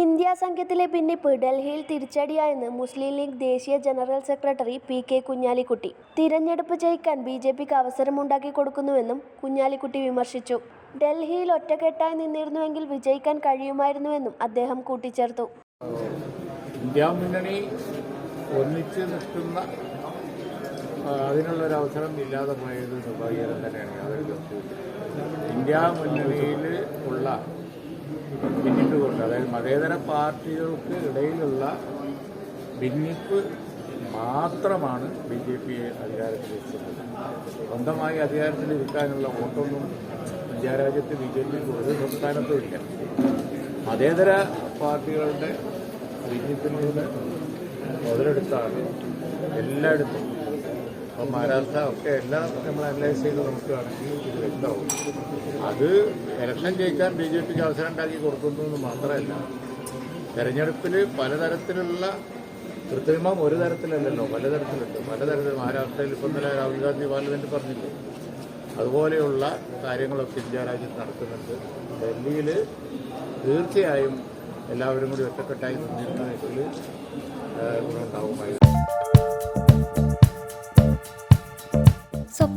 India സംഘത്തിലെ ഭിന്നിപ്പ് ഡൽഹിയിൽ തിരിച്ചടിയായെന്ന് മുസ്ലിം ലീഗ് ദേശീയ general secretary P K Kunhalikutty. തിരഞ്ഞെടുപ്പ് ജയിക്കാൻ ബി ജെ പിക്ക് അവസരമുണ്ടാക്കി കൊടുക്കുന്നുവെന്നും കുഞ്ഞാലിക്കുട്ടി വിമർശിച്ചു. ഡൽഹിയിൽ ഒറ്റക്കെട്ടായി നിന്നിരുന്നുവെങ്കിൽ വിജയിക്കാൻ കഴിയുമായിരുന്നുവെന്നും അദ്ദേഹം കൂട്ടിച്ചേർത്തു. ഇന്ത്യ മുന്നണി ഒന്നിച്ച് നിൽക്കുന്ന അതിനുള്ള ഒരു അവസരം ഇല്ലാതെ പോയത് നിർഭാഗ്യകരം തന്നെയാണ്. ഇന്ത്യ മുന്നണിയിൽ ഉള്ള ഭിന്നിപ്പ് കൊണ്ട് അതായത് മതേതര പാർട്ടികൾക്ക് ഇടയിലുള്ള ഭിന്നിപ്പ് മാത്രമാണ് ബി ജെ പിയെ അധികാരത്തിലെത്തുന്നത് സ്വന്തമായി അധികാരത്തിലിരിക്കാനുള്ള വോട്ടൊന്നും ഇന്ത്യ രാജ്യത്ത് ബി ജെ പിക്ക് ഒരു സംസ്ഥാനത്തും ഇല്ല. മതേതര പാർട്ടികളുടെ ഭിന്നിപ്പിലൂടെ മുതലെടുത്താണ് എല്ലായിടത്തും ഒക്കെ എല്ലാം നമ്മൾ അനലൈസ് ചെയ്ത് നോക്കുകയാണെങ്കിൽ ഇത് വ്യക്തമാവും അത് ഇലക്ഷൻ ജയിക്കാൻ ബി ജെ പിക്ക് അവസരം ഉണ്ടാക്കി കൊടുക്കുന്നു എന്ന് മാത്രമല്ല തെരഞ്ഞെടുപ്പിൽ പലതരത്തിലുള്ള കൃത്രിമം ഒരു തരത്തിലല്ലല്ലോ പലതരത്തിലുണ്ട്. പലതരത്തിൽ മഹാരാഷ്ട്രയിൽ ഇപ്പം ഇന്നലെ രാഹുൽ ഗാന്ധി പാർലമെന്റ് പറഞ്ഞില്ലേ? അതുപോലെയുള്ള കാര്യങ്ങളൊക്കെ ഇന്ത്യ രാജ്യത്ത് നടക്കുന്നുണ്ട്. ഡൽഹിയിൽ തീർച്ചയായും എല്ലാവരും കൂടി ഒറ്റക്കെട്ടായി നിന്നിരുന്നെങ്കിൽ ഗുണമുണ്ടാവുമായിരുന്നു